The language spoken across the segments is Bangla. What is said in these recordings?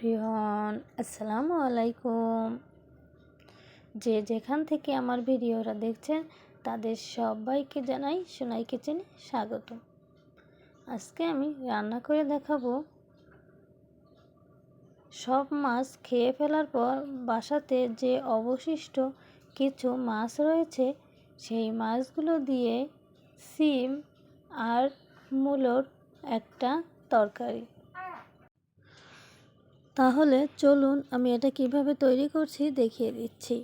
এভরিওয়ান, আসসালামু আলাইকুম। যে যেখান থেকে আমার ভিডিওরা দেখছেন তাদের সবাইকে জানাই সোনাই কিচেনে স্বাগত। আজকে আমি রান্না করে দেখাবো সব মাছ খেয়ে ফেলার পর বাসাতে যে অবশিষ্ট কিছু মাছ রয়েছে, সেই মাছগুলো দিয়ে সিম আর মূলোর একটা তরকারি। তাহলে চলুন আমি এটা কীভাবে তৈরি করছি দেখিয়ে দিচ্ছি।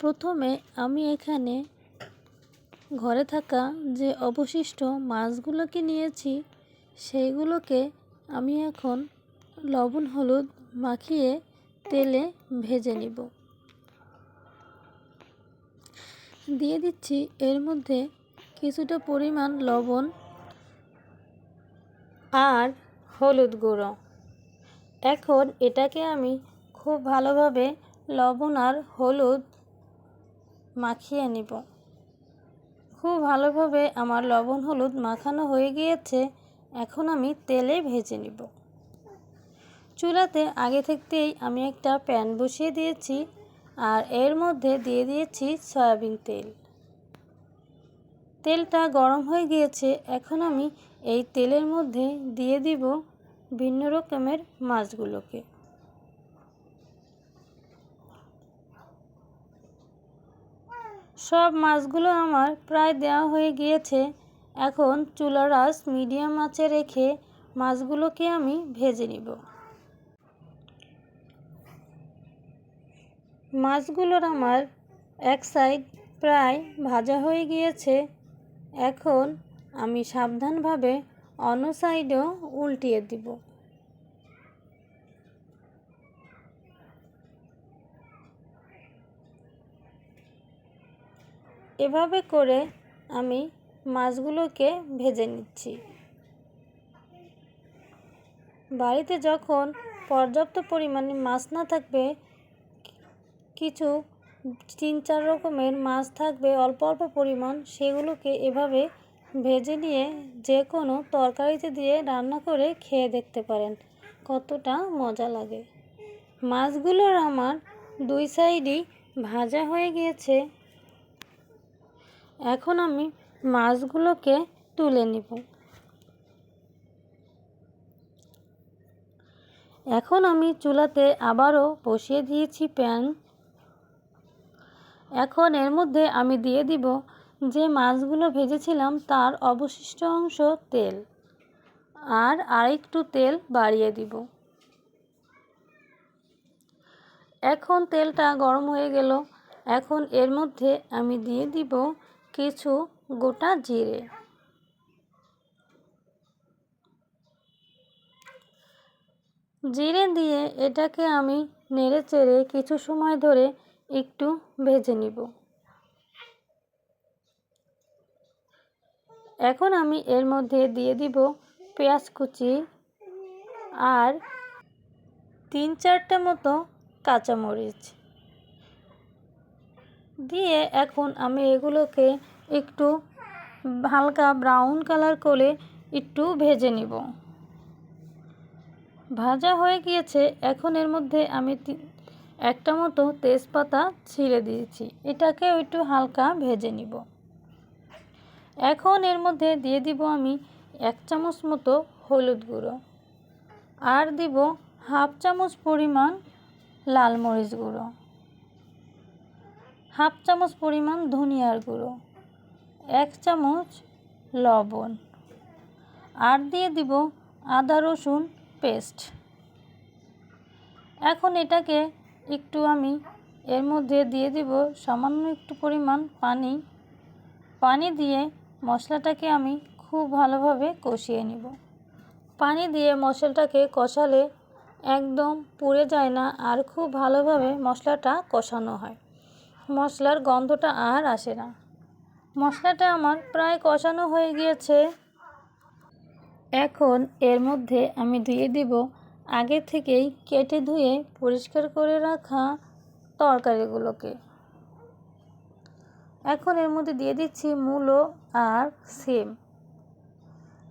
প্রথমে আমি এখানে ঘরে থাকা যে অবশিষ্ট মাছগুলোকে নিয়েছি, সেইগুলোকে আমি এখন লবণ, হলুদ মাখিয়ে তেলে ভেজে নিব। দিয়ে দিচ্ছি এর মধ্যে কিছুটা পরিমাণ লবণ আর হলুদ গুঁড়ো। এখন এটাকে আমি খুব ভালোভাবে লবণ আর হলুদ মাখিয়ে নিব। খুব ভালোভাবে আমার লবণ হলুদ মাখানো হয়ে গিয়েছে, এখন আমি তেলে ভেজে নিব। চুলাতে আগে থাকতেই আমি একটা প্যান বসিয়ে দিয়েছি আর এর মধ্যে দিয়ে দিয়েছি সয়াবিন তেল। তেলটা গরম হয়ে গিয়েছে, এখন আমি এই তেলের মধ্যে দিয়ে দিব ভিন্ন রকমের মাছগুলোকে। সব মাছগুলো আমার প্রায় দেওয়া হয়ে গিয়েছে। এখন চুলার আঁচ মিডিয়াম আঁচে রেখে মাছগুলোকে আমি ভেজে নিব। মাছগুলোর আমার এক সাইড প্রায় ভাজা হয়ে গিয়েছে। এখন আমি সাবধানভাবে অন্য সাইডেও উল্টিয়ে দিব। এভাবে করে আমি মাছগুলোকে ভেজে নিচ্ছি। বাড়িতে যখন পর্যাপ্ত পরিমাণে মাছ না থাকবে, কিছু তিন চার রকমের মাছ থাকবে, অল্প অল্প পরিমাণ, সেগুলোকে এভাবে ভেজে নিয়ে যে কোনো তরকারিতে দিয়ে রান্না করে খেয়ে দেখতে পারেন, কতটা মজা লাগে। মাছগুলোর আমার দুই সাইডই ভাজা হয়ে গিয়েছে। এখন আমি মাছগুলোকে তুলে নিব। এখন আমি চুলাতে আবারও বসিয়ে দিয়েছি প্যান। এখন এর মধ্যে আমি দিয়ে দিব যে মাছগুলো ভেজেছিলাম তার অবশিষ্ট অংশ তেল আর আরেকটু তেল বাড়িয়ে দিব। এখন তেলটা গরম হয়ে গেল। এখন এর মধ্যে আমি দিয়ে দিব কিছু গোটা জিরে। জিরে দিয়ে এটাকে আমি নেড়ে চেড়ে কিছু সময় ধরে একটু ভেজে নিব। এখন আমি এর মধ্যে দিয়ে দিব পেঁয়াজ কুচি আর তিন চারটে মতো কাঁচামরিচ। দিয়ে এখন আমি এগুলোকে একটু হালকা ব্রাউন কালার করে একটু ভেজে নিব। ভাজা হয়ে গিয়েছে, এখন এর মধ্যে আমি একটা মতো তেজপাতা ছিঁড়ে দিয়েছি। এটাকে একটু হালকা ভেজে নিব। এখন এর মধ্যে দিয়ে দিব আমি এক চামচ মতো হলুদ গুঁড়ো। আর দিব হাফ চামচ পরিমাণ লাল মরিচ গুঁড়ো। হাফ চামচ পরিমাণ ধনিয়ার গুঁড়ো। এক চামচ লবণ। আর দিয়ে দিব আদা রসুন পেস্ট। এখন এটাকে একটু আমি এর মধ্যে দিয়ে দিব সামান্য একটু পরিমাণ পানি। পানি দিয়ে মশলাটাকে আমি খুব ভালোভাবে কষিয়ে নিব। পানি দিয়ে মশলাটাকে কষালে একদম পুড়ে যায় না আর খুব ভালোভাবে মশলাটা কষানো হয়। মশলার গন্ধটা আর আসে না। মশলাটা আমার প্রায় কষানো হয়ে গিয়েছে। এখন এর মধ্যে আমি দিয়ে দিব আগে থেকেই কেটে ধুয়ে পরিষ্কার করে রাখা তরকারিগুলোকে। এখন এর মধ্যে দিয়ে দিচ্ছি মূলো আর সেম।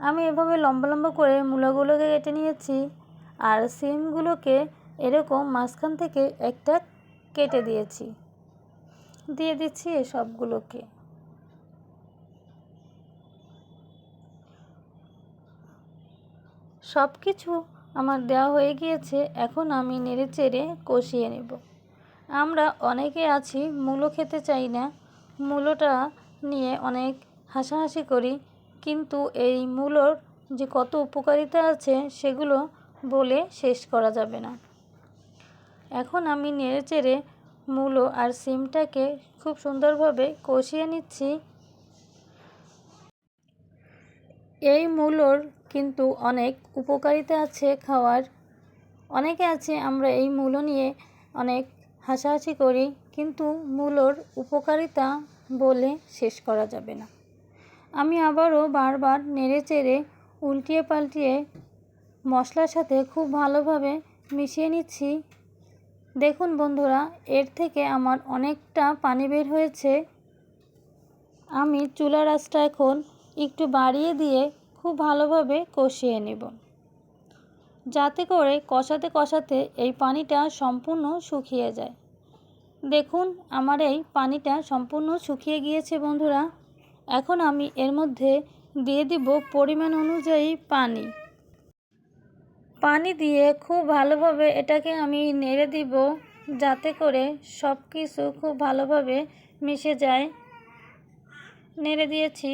আমি এভাবে লম্বা লম্বা করে মূলাগুলোকে কেটে নিয়েছি আর সিমগুলোকে এরকম মাঝখান থেকে একটা কেটে দিয়েছি। দিয়ে দিচ্ছি সবগুলোকে। সব কিছু আমার দেওয়া হয়ে গিয়েছে, এখন আমি নেড়ে চেড়ে কষিয়ে নেব। আমরা অনেকে আছি, মূলো খেতে চাই না। মূলোটা নিয়ে অনেক হাসাহাসি করি, কিন্তু এই মূলোর যে কত উপকারিতা আছে সেগুলো বলে শেষ করা যাবে না। এখন আমি নেড়ে চেড়ে মূলো আর সিমটাকে খুব সুন্দরভাবে কষিয়ে নিচ্ছি। এই মূলোর কিন্তু অনেক উপকারিতা আছে খাওয়ার। অনেকে আছে, আমরা এই মূলো নিয়ে অনেক হাসাহাসি করি, কিন্তু মূলোর উপকারিতা বলে শেষ করা যাবে না। আমি আবারও বারবার নেড়ে চেড়ে উল্টিয়ে পাল্টিয়ে মশলার সাথে খুব ভালোভাবে মিশিয়ে নিচ্ছি। দেখুন বন্ধুরা, এর থেকে আমার অনেকটা পানি বের হয়েছে। আমি চুলার আঁচটা এখন একটু বাড়িয়ে দিয়ে খুব ভালোভাবে কষিয়ে নেব। যাতে করে কষাতে কষাতে এই পানিটা সম্পূর্ণ শুকিয়ে যায়। দেখুন, আমার এই পানিটা সম্পূর্ণ শুকিয়ে গিয়েছে বন্ধুরা। এখন আমি এর মধ্যে দিয়ে দিব পরিমাণ অনুযায়ী পানি। পানি দিয়ে খুব ভালোভাবে এটাকে আমি নেড়ে দিব যাতে করে সব কিছু খুব ভালোভাবে মিশে যায়। নেড়ে দিয়েছি।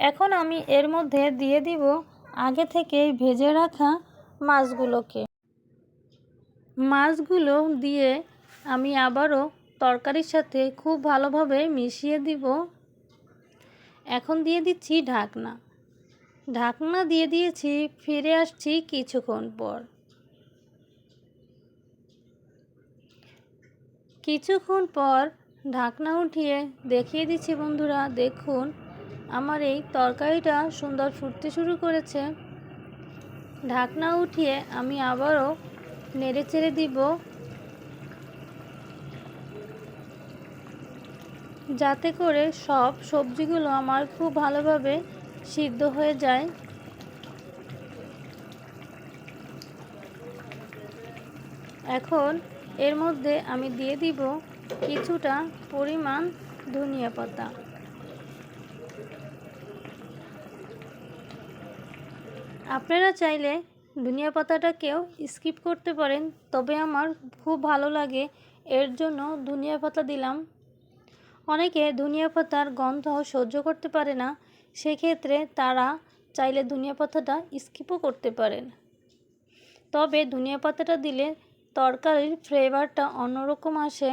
এখন আমি এর মধ্যে দিয়ে দিব আগে থেকে ভেজে রাখা মাছগুলোকে। মাছগুলো দিয়ে আমি আবারও তরকারির সাথে খুব ভালোভাবে মিশিয়ে দিব। এখন দিয়ে দিচ্ছি ঢাকনা। ঢাকনা দিয়ে দিয়েছি, ফিরে আসছি কিছুক্ষণ পর। কিছুক্ষণ পর ঢাকনা উঠিয়ে দেখিয়ে দিচ্ছি বন্ধুরা, দেখুন। আমার এই তরকারিটা সুন্দর ফুটতে শুরু করেছে। ঢাকনা উঠিয়ে আমি আবারও নেড়ে চেড়ে দিব। যাতে করে সব সবজিগুলো আমার খুব ভালোভাবে সিদ্ধ হয়ে যায়। এখন এর মধ্যে আমি দিয়ে দিব কিছুটা পরিমাণ ধনিয়া পাতা। আপনারা চাইলে ধনিয়া পাতাটাকেও স্কিপ করতে পারেন, তবে আমার খুব ভালো লাগে। এর জন্য ধনিয়া পাতা দিলাম। অনেকে ধনিয়া পাতার গন্ধ সহ্য করতে পারে না, সেক্ষেত্রে তারা চাইলে ধনিয়া পাতাটা স্কিপও করতে পারেন। তবে ধনিয়া পাতাটা দিলে তরকারির ফ্লেভারটা অন্যরকম আসে।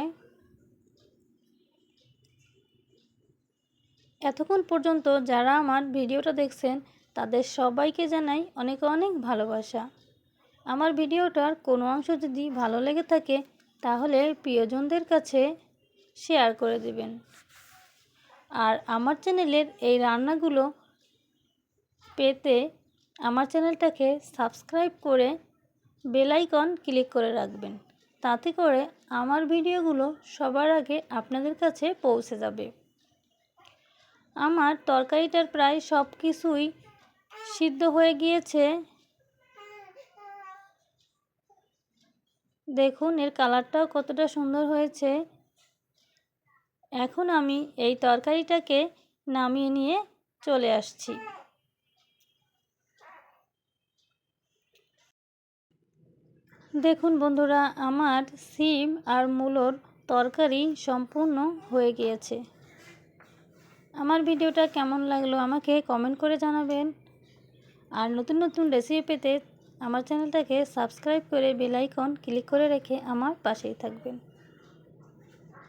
এতক্ষণ পর্যন্ত যারা আমার ভিডিওটা দেখছেন তাদের সবাইকে জানাই অনেক অনেক ভালোবাসা। আমার ভিডিওটার কোনো অংশ যদি ভালো লেগে থাকে, তাহলে প্রিয়জনদের কাছে শেয়ার করে দেবেন। আর আমার চ্যানেলের এই রান্নাগুলো পেতে আমার চ্যানেলটাকে সাবস্ক্রাইব করে বেলাইকন ক্লিক করে রাখবেন। তাতে করে আমার ভিডিওগুলো সবার আগে আপনাদের কাছে পৌঁছে যাবে। আমার তরকারিটার প্রায় সব কিছুই সিদ্ধ হয়ে গিয়েছে। দেখুন, এর কালারটাও কতটা সুন্দর হয়েছে। এখন আমি এই তরকারিটাকে নামিয়ে নিয়ে চলে আসছি। দেখুন বন্ধুরা, আমার সিম আর মূলোর তরকারি সম্পূর্ণ হয়ে গিয়েছে। আমার ভিডিওটা কেমন লাগল আমাকে কমেন্ট করে জানাবেন। আর নতুন নতুন রেসিপি পেতে আমার চ্যানেলটাকে সাবস্ক্রাইব করে বেলাইকন ক্লিক করে রেখে আমার পাশেই থাকবেন।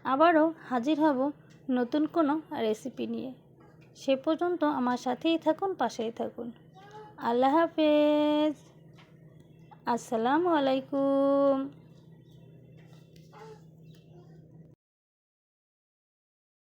আবারও হাজির হব নতুন কোনো রেসিপি নিয়ে। সে পর্যন্ত আমার সাথেই থাকুন, পাশেই থাকুন। আল্লাহ হাফেজ। আসসালামু আলাইকুম।